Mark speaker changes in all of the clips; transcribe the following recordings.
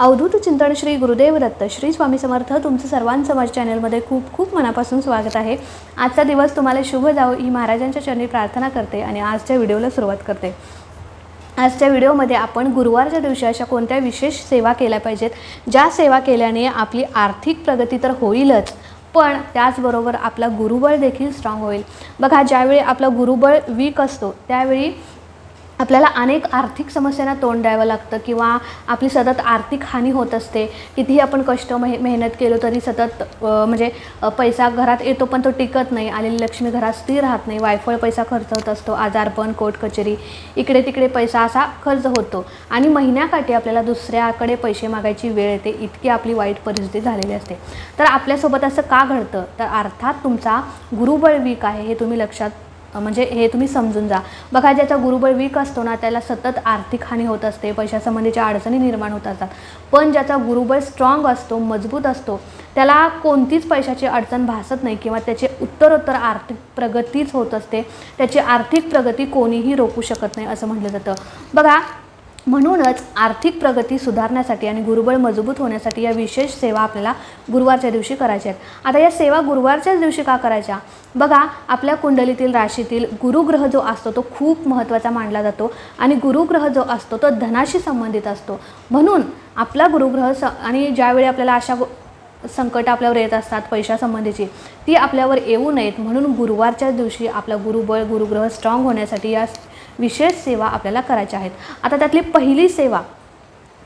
Speaker 1: अवधूत चिंतन श्री गुरुदेव दत्त. श्री स्वामी समर्थ तुमचं सर्वांचं माझ्या चॅनलमध्ये खूप खूप मनापासून स्वागत आहे. आजचा दिवस तुम्हाला शुभ जाओ ही महाराजांच्या चरणी प्रार्थना करते आणि आजच्या व्हिडिओला सुरुवात करते. आजच्या व्हिडिओमध्ये आपण गुरुवारच्या दिवशी अशा कोणत्या विशेष सेवा केल्या पाहिजेत? ज्या सेवा केल्याने आपली आर्थिक प्रगती तर होईलच पण त्याचबरोबर आपला गुरुबळ देखील स्ट्रॉंग होईल. बघा ज्यावेळी आपला गुरुबळ वीक असतो त्यावेळी आपल्याला अनेक आर्थिक समस्यांना तोंड द्यावं लागतं किंवा आपली सतत आर्थिक हानी होत असते. कितीही आपण कष्ट मेह मेहनत केलो तरी सतत म्हणजे पैसा घरात येतो पण तो टिकत नाही. आलेली लक्ष्मी घरात स्थिर राहत नाही. वायफळ पैसा खर्च होत असतो. आजारपण कोर्ट कचेरी इकडे तिकडे पैसा असा खर्च होतो. आणि महिन्याकाठी आपल्याला दुसऱ्याकडे पैसे मागायची वेळ येते. इतकी आपली वाईट परिस्थिती झालेली असते. तर आपल्यासोबत असं का घडतं? तर अर्थात तुमचा गुरुबळ वीक आहे हे तुम्ही लक्षात म्हणजे हे तुम्ही समजून जा. बघा ज्याचा गुरुबळ वीक असतो ना त्याला सतत आर्थिक हानी होत असते पैशासंबंधीच्या अडचणी निर्माण होत असतात. पण ज्याचा गुरुबळ स्ट्रॉंग असतो मजबूत असतो त्याला कोणतीच पैशाची अडचण भासत नाही किंवा त्याची उत्तरोत्तर आर्थिक प्रगतीच होत असते. त्याची आर्थिक प्रगती कोणीही रोखू शकत नाही असं म्हटलं जातं. बघा म्हणूनच आर्थिक प्रगती सुधारण्यासाठी आणि गुरुबळ मजबूत होण्यासाठी या विशेष सेवा आपल्याला गुरुवारच्या दिवशी करायच्या आहेत. आता या सेवा गुरुवारच्याच दिवशी का करायच्या? बघा आपल्या कुंडलीतील राशीतील गुरुग्रह जो असतो तो खूप महत्त्वाचा मानला जातो आणि गुरुग्रह जो असतो तो धनाशी संबंधित असतो. म्हणून आपला गुरुग्रह स आणि ज्यावेळी आपल्याला अशा संकट आपल्यावर येत असतात पैशासंबंधीची ती आपल्यावर येऊ नयेत. म्हणून गुरुवारच्या दिवशी आपला गुरुबळ गुरुग्रह स्ट्रॉंग होण्यासाठी या विशेष सेवा आपल्याला करायच्या आहेत. आता त्यातली पहिली सेवा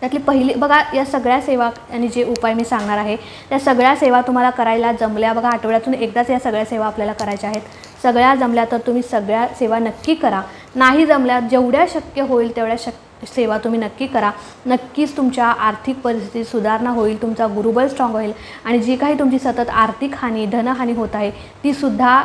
Speaker 1: त्यातली पहिली बघा या सगळ्या सेवा आणि जे उपाय मी सांगणार आहे त्या सगळ्या सेवा तुम्हाला करायला जमल्या बघा आठवड्यातून एकदाच या सगळ्या सेवा आपल्याला करायच्या आहेत. सगळ्या जमल्या तर तुम्ही सगळ्या सेवा नक्की करा. नाही जमल्या जेवढ्या शक्य होईल तेवढ्या शक सेवा तुम्ही नक्की करा. नक्कीच तुमच्या आर्थिक परिस्थितीत सुधारणा होईल तुमचा गुरुबल स्ट्रॉंग होईल आणि जी काही तुमची सतत आर्थिक हानी धनहानी होत आहे तीसुद्धा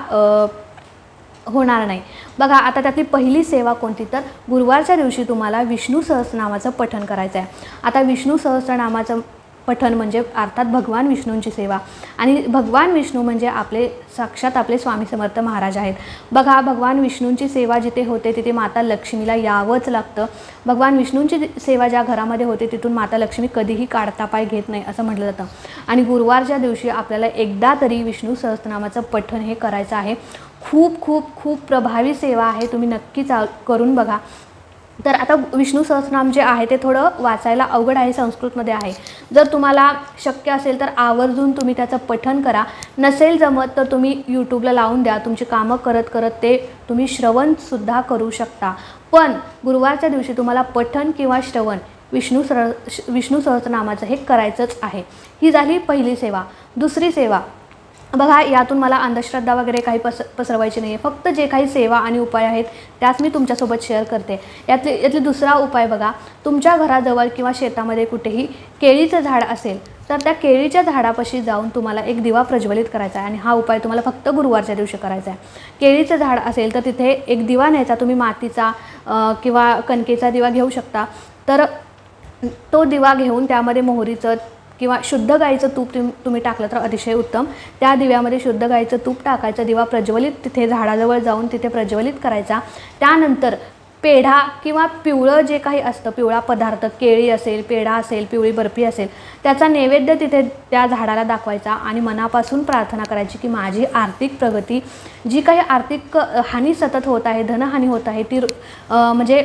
Speaker 1: होणार नाही. बघा आता त्यातली पहिली सेवा कोणती? तर गुरुवारच्या दिवशी तुम्हाला विष्णू सहस्रनामाचं पठण करायचं आहे आता विष्णू सहस्रनामाचं पठण म्हणजे अर्थात भगवान विष्णूंची सेवा. आणि भगवान विष्णू म्हणजे आपले साक्षात आपले स्वामी समर्थ महाराज आहेत. बघा भगवान विष्णूंची सेवा जिथे होते तिथे माता लक्ष्मीला यावंच लागतं. भगवान विष्णूंची सेवा ज्या घरामध्ये होते तिथून माता लक्ष्मी कधीही काढता पाय घेत नाही असं म्हटलं जातं. आणि गुरुवारच्या दिवशी आपल्याला एकदा तरी विष्णू सहस्रनामाचं पठण हे करायचं आहे. खूप खूप खूप प्रभावी सेवा आहे तुम्ही नक्की चा करून बघा. तर आता विष्णू सहस्रनाम जे आहे ते थोडं वाचायला अवघड आहे संस्कृतमध्ये आहे. जर तुम्हाला शक्य असेल तर आवर्जून तुम्ही त्याचं पठण करा. नसेल जमत तर तुम्ही यूट्यूबला लावून द्या. तुमची कामं करत करत ते तुम्ही श्रवणसुद्धा करू शकता. पण गुरुवारच्या दिवशी तुम्हाला पठण किंवा श्रवण विष्णू सर विष्णू सहस्रनामाचं हे करायचंच आहे. ही झाली पहिली सेवा. दुसरी सेवा बघा यातून मला अंधश्रद्धा वगैरे काही पस पसरवायची नाही आहे फक्त जे काही सेवा आणि उपाय आहेत त्याच मी तुमच्यासोबत शेअर करते. यातले यातले दुसरा उपाय बघा तुमच्या घराजवळ किंवा शेतामध्ये कुठेही केळीचं झाड असेल तर त्या केळीच्या झाडापाशी जाऊन तुम्हाला एक दिवा प्रज्वलित करायचा आहे आणि हा उपाय तुम्हाला फक्त गुरुवारच्या दिवशी करायचा आहे. केळीचं झाड असेल तर तिथे एक दिवा न्यायचा तुम्ही मातीचा किंवा कणकेचा दिवा घेऊ शकता. तर तो दिवा घेऊन त्यामध्ये मोहरीचं किंवा शुद्ध गाईचं तूप तुम तुम्ही टाकलं तर अतिशय उत्तम. त्या दिव्यामध्ये शुद्ध गाईचं तूप टाकायचं दिवा प्रज्वलित तिथे झाडाजवळ जाऊन तिथे प्रज्वलित करायचा. त्यानंतर पेढा किंवा पिवळं जे काही असतं पिवळा पदार्थ केळी असेल पेढा असेल पिवळी बर्फी असेल त्याचा नैवेद्य तिथे त्या झाडाला दाखवायचा आणि मनापासून प्रार्थना करायची की माझी आर्थिक प्रगती जी काही आर्थिक हानी सतत होत आहे धनहानी होत आहे ती म्हणजे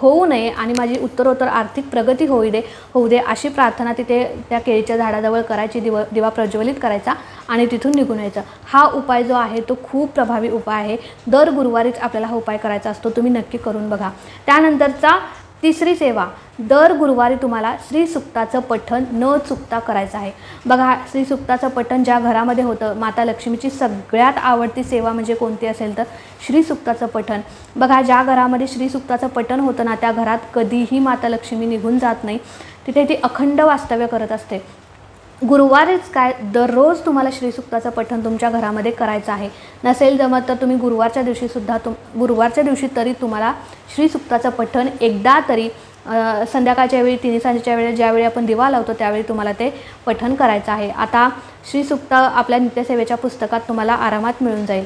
Speaker 1: होऊ नये आणि माझी उत्तरोत्तर आर्थिक प्रगती होऊ दे होऊ दे अशी प्रार्थना तिथे त्या केळीच्या झाडाजवळ करायची दिव दिवा प्रज्वलित करायचा आणि तिथून निघून यायचं. हा उपाय जो आहे तो खूप प्रभावी उपाय आहे. दर गुरुवारीच आपल्याला हा उपाय करायचा असतो तुम्ही नक्की करून बघा. त्यानंतरचा तिसरी सेवा दर गुरुवारी तुम्हाला श्रीसुक्ताचं पठण न चुकता करायचं आहे. बघा श्रीसुक्ताचं पठण ज्या घरामध्ये होतं माता लक्ष्मीची सगळ्यात आवडती सेवा म्हणजे कोणती असेल तर श्रीसुक्ताचं पठण. बघा ज्या घरामध्ये श्रीसुक्ताचं पठण होतं ना त्या घरात कधीही माता लक्ष्मी निघून जात नाही. तिथे ती अखंड वास्तव्य करत असते. गुरुवारीच काय दररोज तुम्हाला श्रीसुक्ताचं पठण तुमच्या घरामध्ये करायचं आहे. नसेल जमत तर तुम्ही गुरुवारच्या दिवशीसुद्धा तुम गुरुवारच्या दिवशी तरी तुम्हाला श्रीसुक्ताचं पठण एकदा तरी संध्याकाळच्या वेळी तिन्ही सांजेच्या वेळी ज्यावेळी आपण दिवा लावतो त्यावेळी तुम्हाला ते पठण करायचं आहे. आता श्रीसुक्त आपल्या नित्यसेवेच्या पुस्तकात तुम्हाला आरामात मिळून जाईल.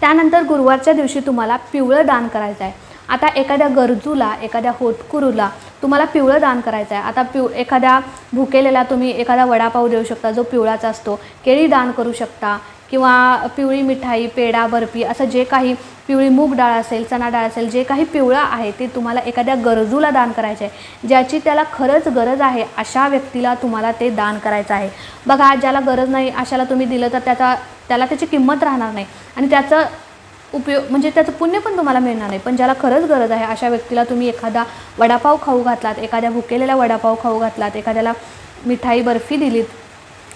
Speaker 1: त्यानंतर गुरुवारच्या दिवशी तुम्हाला पिवळं दान करायचं आहे. आता एखाद्या गरजूला एखाद्या होतकुरूला तुम्हाला पिवळं दान करायचं आहे. आता पिव एखाद्या भुकेलेला तुम्ही एखादा वडापाव देऊ शकता जो पिवळाचा असतो. केळी दान करू शकता. किंवा पिवळी मिठाई पेढा बर्फी असं जे काही पिवळी मूग डाळ असेल चणा डाळ असेल जे काही पिवळं आहे ते तुम्हाला एखाद्या गरजूला दान करायचे आहे. ज्याची त्याला खरंच गरज आहे अशा व्यक्तीला तुम्हाला ते दान करायचं आहे. बघा ज्याला गरज नाही अशाला तुम्ही दिलं तर त्याचा त्याला त्याची किंमत राहणार नाही. आणि त्याचं उपयोग म्हणजे त्याचं पुण्य पण तुम्हाला मिळणार नाही. पण ज्याला खरंच गरज आहे अशा व्यक्तीला तुम्ही एखादा वडापाव खाऊ घातलात एखाद्या भुकेलेला वडापाव खाऊ घातलात एखाद्याला मिठाई बर्फी दिलीत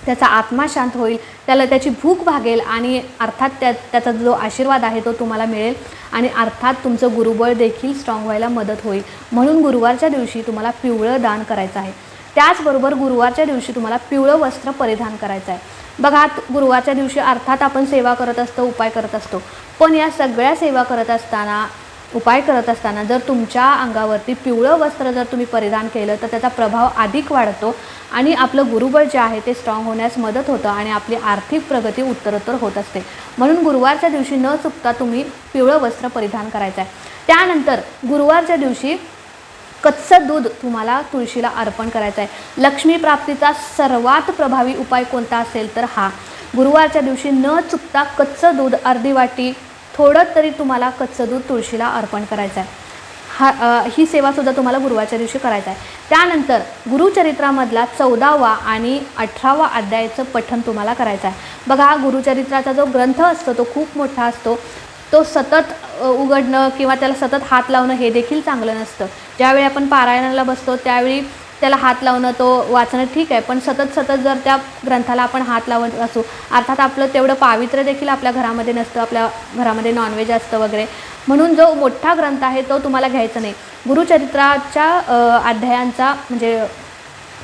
Speaker 1: त्याचा आत्मा शांत होईल त्याला त्याची भूक भागेल आणि अर्थात त्या त्याचा जो आशीर्वाद आहे तो तुम्हाला मिळेल आणि अर्थात तुमचं गुरुबळ देखील स्ट्रॉंग व्हायला मदत होईल. म्हणून गुरुवारच्या दिवशी तुम्हाला पिवळं दान करायचं आहे. त्याचबरोबर गुरुवारच्या दिवशी तुम्हाला पिवळं वस्त्र परिधान करायचं आहे. बघा गुरुवारच्या दिवशी अर्थात आपण सेवा करत असतो उपाय करत असतो. पण या सगळ्या सेवा करत असताना उपाय करत असताना जर तुमच्या अंगावरती पिवळं वस्त्र जर तुम्ही परिधान केलं तर त्याचा प्रभाव अधिक वाढतो आणि आपलं गुरुबळ जे आहे ते स्ट्रॉंग होण्यास मदत होतं आणि आपली आर्थिक प्रगती उत्तरोत्तर होत असते. म्हणून गुरुवारच्या दिवशी न चुकता तुम्ही पिवळं वस्त्र परिधान करायचं आहे. त्यानंतर गुरुवारच्या दिवशी कच्चं दूध तुम्हाला तुळशीला अर्पण करायचं आहे. लक्ष्मी प्राप्तीचा सर्वात प्रभावी उपाय कोणता असेल तर हा. गुरुवारच्या दिवशी न चुकता कच्चं दूध अर्धी वाटी थोडं तरी तुम्हाला कच्चं दूध तुळशीला अर्पण करायचं आहे. हा ही सेवासुद्धा तुम्हाला गुरुवारच्या दिवशी करायचं आहे. त्यानंतर गुरुचरित्रामधला चौदावा आणि अठरावा अध्यायाचं पठण तुम्हाला करायचं आहे. बघा हा गुरुचरित्राचा जो ग्रंथ असतो तो खूप मोठा असतो. तो सतत उघडणं किंवा त्याला सतत हात लावणं हे देखील चांगलं नसतं. ज्यावेळी आपण पारायणाला बसतो त्यावेळी त्याला हात लावणं तो वाचणं ठीक आहे पण सतत सतत जर त्या ग्रंथाला आपण हात लावत असू अर्थात आपलं तेवढं पावित्र्य देखील आपल्या घरामध्ये नसतं आपल्या घरामध्ये नॉनव्हेज असतं वगैरे. म्हणून जो मोठा ग्रंथ आहे तो तुम्हाला घ्यायचा नाही. गुरुचरित्राच्या अध्यायांचा म्हणजे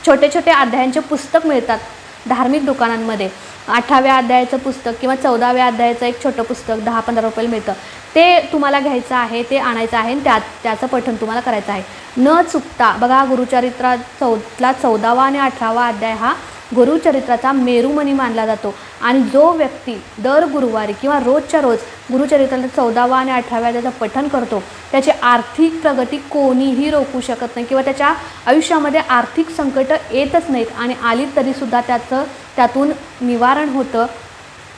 Speaker 1: छोटे छोटे अध्यायांचे पुस्तक मिळतात. धार्मिक दुकानांमध्ये अठराव्या अध्यायाचं पुस्तक किंवा चौदाव्या अध्यायाचं एक छोटं पुस्तक दहा पंधरा रुपयाला मिळतं. ते तुम्हाला घ्यायचं आहे ते आणायचं आहे आणि त्यात त्याचं पठण तुम्हाला करायचं आहे. न चुकता बघा गुरुचरित्रा चौथला चौदावा आणि अठरावा अध्याय हा गुरुचरित्राचा मेरुमणी मानला जातो. आणि जो व्यक्ती दर गुरुवारी किंवा रोजच्या रोज गुरुचरित्राचा चौदावा आणि अठराव्या त्याचं पठन करतो त्याची आर्थिक प्रगती कोणीही रोखू शकत नाही किंवा त्याच्या आयुष्यामध्ये आर्थिक संकट येतच नाहीत आणि आली तरीसुद्धा त्याचं त्यातून निवारण होतं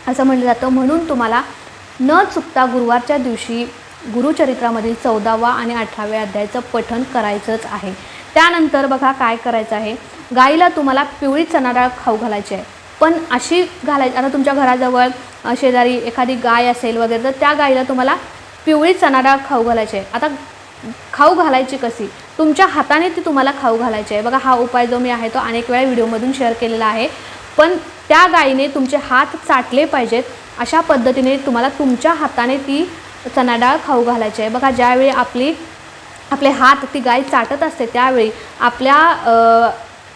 Speaker 1: असं म्हटलं जातं. म्हणून तुम्हाला न चुकता गुरुवारच्या दिवशी गुरुचरित्रामधील चौदावा आणि अठराव्या अध्यायाचं पठन करायचंच आहे. त्यानंतर बघा काय करायचं आहे. गाईला तुम्हाला पिवळी चणा डाळ खाऊ घालायची आहे. पण अशी घालायची आता तुमच्या घराजवळ शेजारी एखादी गाय असेल वगैरे तर त्या गाईला तुम्हाला पिवळी चणा डाळ खाऊ घालायची आहे. आता खाऊ घालायची कशी? तुमच्या हाताने ती तुम्हाला खाऊ घालायची आहे. बघा हा उपाय जो मी आहे तो अनेक वेळा व्हिडिओमधून शेअर केलेला आहे. पण त्या गायीने तुमचे हात चाटले पाहिजेत अशा पद्धतीने तुम्हाला तुमच्या हाताने ती चणा डाळ खाऊ घालायची आहे. बघा ज्यावेळी आपली आपले हात ती गाय चाटत असते त्यावेळी आपल्या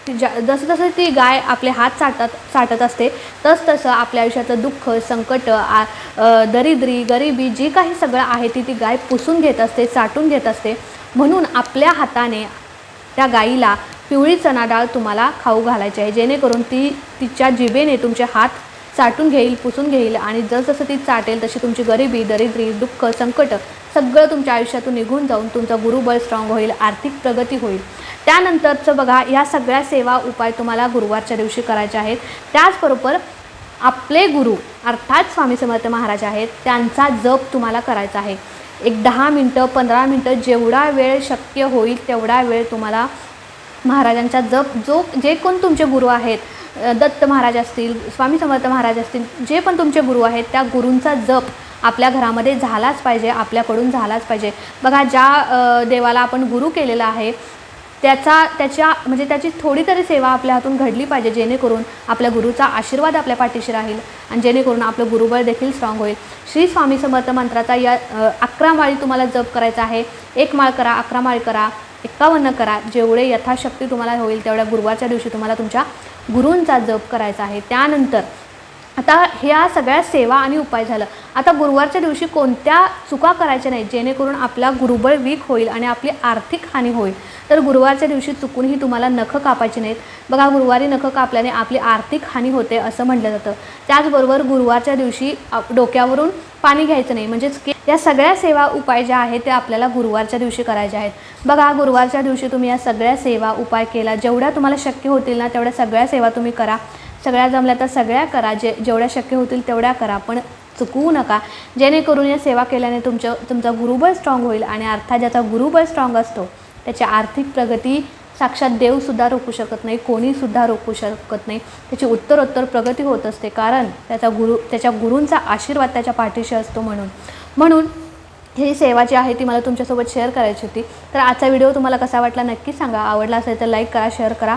Speaker 1: ज्या जसं जसं ती गाय आपले हात चाटत चाटत असते तस तसं आपल्या आयुष्यातलं दुःख संकट आ दरिद्री गरिबी जी काही सगळं आहे ती ती गाय पुसून घेत असते चाटून घेत असते. म्हणून आपल्या हाताने त्या गाईला पिवळी चणा डाळ तुम्हाला खाऊ घालायची आहे. जेणेकरून ती तिच्या जिभेने तुमचे हात चाटून घेईल पुसून घेईल आणि जसजसं ती चाटेल तशी तुमची गरिबी दरिद्री दुःख संकट सगळं तुमच्या आयुष्यातून निघून जाऊन तुमचा गुरुबळ स्ट्रॉंग होईल आर्थिक प्रगती होईल. त्यानंतरचं बघा ह्या सगळ्या सेवा उपाय तुम्हाला गुरुवारच्या दिवशी करायचे आहेत. त्याचबरोबर आपले गुरु अर्थात स्वामी समर्थ महाराज आहेत त्यांचा जप तुम्हाला करायचा आहे. एक दहा मिनटं पंधरा मिनटं जेवढा वेळ शक्य होईल तेवढा वेळ तुम्हाला महाराजांचा जप जो जे कोण तुमचे गुरु आहेत दत्त महाराज असतील स्वामी समर्थ महाराज असतील जे पण तुमचे गुरु आहेत त्या गुरूंचा जप आपल्या घरामध्ये झालाच पाहिजे आपल्याकडून झालाच पाहिजे. बघा ज्या देवाला आपण गुरु केलेला आहे त्याचा त्याच्या म्हणजे त्याची थोडी तरी सेवा आपल्या हातून घडली पाहिजे जेणेकरून आपल्या गुरुचा आशीर्वाद आपल्या पाठीशी राहील आणि जेणेकरून आपलं गुरुबळ देखील स्ट्रॉंग होईल. श्री स्वामी समर्थ मंत्राचा या अकरा माळी तुम्हाला जप करायचा आहे. एक माळ करा अकरा माळ करा एकावन्न करा. जेवढे यथाशक्ती तुम्हाला होईल तेवढ्या गुरुवारच्या दिवशी तुम्हाला तुमच्या गुरूंचा जप करायचा आहे. त्यानंतर आता ह्या सगळ्या सेवा आणि उपाय झालं. आता गुरुवारच्या दिवशी कोणत्या चुका करायच्या नाहीत जेणेकरून आपला गुरुबळ वीक होईल आणि आपली आर्थिक हानी होईल. तर गुरुवारच्या दिवशी चुकूनही तुम्हाला नखं कापायची नाहीत. बघा गुरुवारी नखं कापल्याने आपली आर्थिक हानी होते असं म्हटलं जातं. त्याचबरोबर गुरुवारच्या दिवशी आप- डोक्यावरून पाणी घ्यायचं नाही. म्हणजेच की या सगळ्या सेवा उपाय ज्या आहेत त्या आपल्याला गुरुवारच्या दिवशी करायच्या आहेत. बघा गुरुवारच्या दिवशी तुम्ही या सगळ्या सेवा उपाय केला. जेवढ्या तुम्हाला शक्य होतील ना तेवढ्या सगळ्या सेवा तुम्ही करा. सगळ्या जमल्या तर सगळ्या करा. जे जेवढ्या शक्य होतील तेवढ्या करा. पण चुकवू नका. जेणेकरून या सेवा केल्याने तुमचं तुमचा गुरुबळ स्ट्रॉंग होईल आणि अर्थात ज्याचा गुरुबळ स्ट्रॉंग असतो त्याची आर्थिक प्रगती साक्षात देवसुद्धा रोखू शकत नाही कोणीसुद्धा रोखू शकत नाही. त्याची उत्तरोत्तर प्रगती होत असते कारण त्याचा गुरु त्याच्या गुरूंचा आशीर्वाद त्याच्या पाठीशी असतो म्हणून. म्हणून ही सेवा जी आहे ती मला तुमच्यासोबत शेअर करायची होती. तर आजचा व्हिडिओ तुम्हाला कसा वाटला नक्की सांगा. आवडला असेल तर लाईक करा शेअर करा.